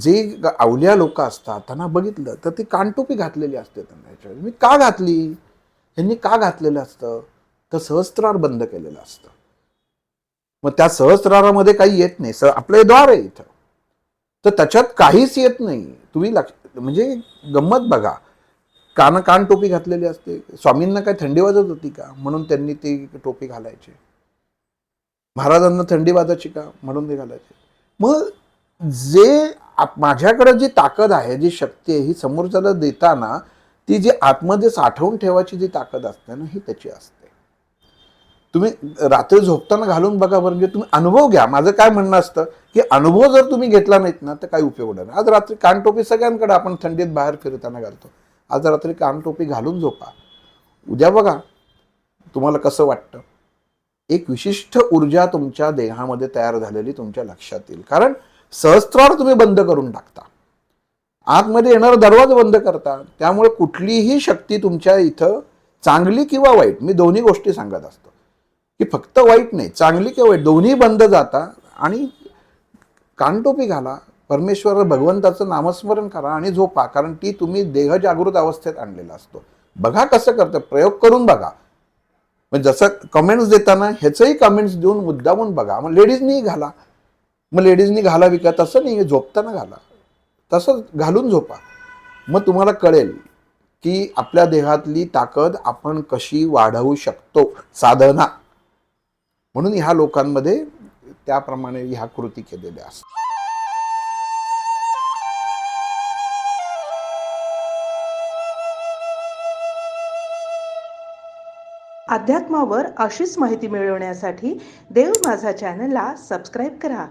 जे आवल्या लोक असतात त्यांना बघितलं तर ती कानटोपी घातलेली असते त्यांना याच्यावर. मी का घातली? यांनी का घातलेलं असतं? तर सहस्त्रार बंद केलेलं असतं. मग त्या सहस्त्रारामध्ये काही येत नाही. स आपलं द्वार आहे इथं. तर त्याच्यात काहीच येत नाही. तुम्ही लक्ष म्हणजे गंमत बघा. कान कान टोपी घातलेली असते. स्वामींना काय थंडी वाजत होती का? म्हणून त्यांनी ती टोपी घालायची. महाराजांना थंडी वाजायची का? म्हणून ते घालायचे. मग जे आप- माझ्याकडे जी ताकद आहे जी शक्ती आहे ही समोरच्याला देताना ती जी आतमध्ये साठवून ठेवायची जी ताकद असते ना ही त्याची असते. तुम्ही रात्री झोपताना घालून बघा बरं म्हणजे तुम्ही अनुभव घ्या. माझं काय म्हणणं असतं की अनुभव जर तुम्ही घेतला नाहीत ना तर काही उपयोग होणार नाही. आज रात्री कानटोपी सगळ्यांकडे आपण थंडीत बाहेर फिरताना घालतो. आज रात्री कानटोपी घालून झोपा. उद्या बघा तुम्हाला कसं वाटतं? एक विशिष्ट ऊर्जा तुमच्या देहामध्ये तयार झालेली तुमच्या लक्षात येईल. कारण सहस्त्रार तुम्ही बंद करून टाकता. आतमध्ये येणारा दरवाजा बंद करता. त्यामुळे कुठलीही शक्ती तुमच्या इथं चांगली किंवा वाईट मी दोन्ही गोष्टी सांगत असतो. की फक्त वाईट नाही चांगली किंवा वाईट दोन्ही बंद जाता आणि कानटोपी घाला परमेश्वर भगवंताचं नामस्मरण करा आणि झोपा कारण ती तुम्ही देह जागृत अवस्थेत आणलेला असतो. बघा कसं करतं प्रयोग करून बघा. म्हणजे जसं कमेंट्स देताना ह्याचंही कमेंट्स देऊन मुद्दामून बघा. मग लेडीजनीही घाला. मग लेडीजनी घालावी का तसं नाही झोपताना घाला. तसं घालून झोपा. मग तुम्हाला कळेल की आपल्या देहातली ताकद आपण कशी वाढवू शकतो साधना. म्हणून ह्या लोकांमध्ये त्याप्रमाणे ह्या कृती केलेल्या असतात. अध्यात्मावर अशीच माहिती मिळवण्यासाठी देव माझा चॅनलला सबस्क्राईब करा.